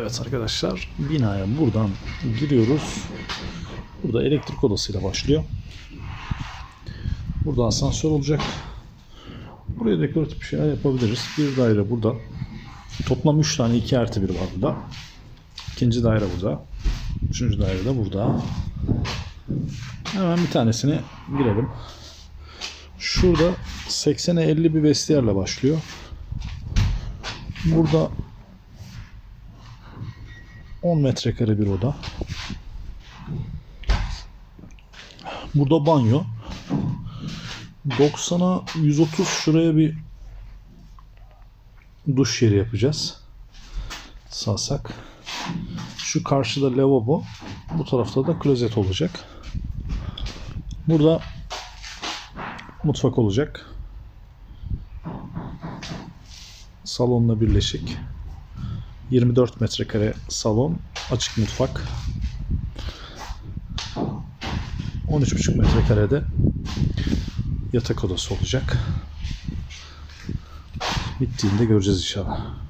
Evet arkadaşlar binaya buradan giriyoruz. Burada elektrik odasıyla başlıyor. Burada asansör olacak. Buraya dekoratif bir şeyler yapabiliriz. Bir daire burada. Toplam 3 tane 2 artı 1 var burada. İkinci daire burada. Üçüncü daire de burada. Hemen bir tanesini girelim. Şurada 80'e 50 bir vestiyerle başlıyor. Burada 10 metrekare bir oda. Burada banyo. 90'a 130 şuraya bir duş yeri yapacağız. Sağsak. Şu karşıda lavabo. Bu tarafta da klozet olacak. Burada mutfak olacak. Salonla birleşik. 24 metrekare salon, açık mutfak. 13,5 metrekarede yatak odası olacak. Bittiğinde göreceğiz inşallah.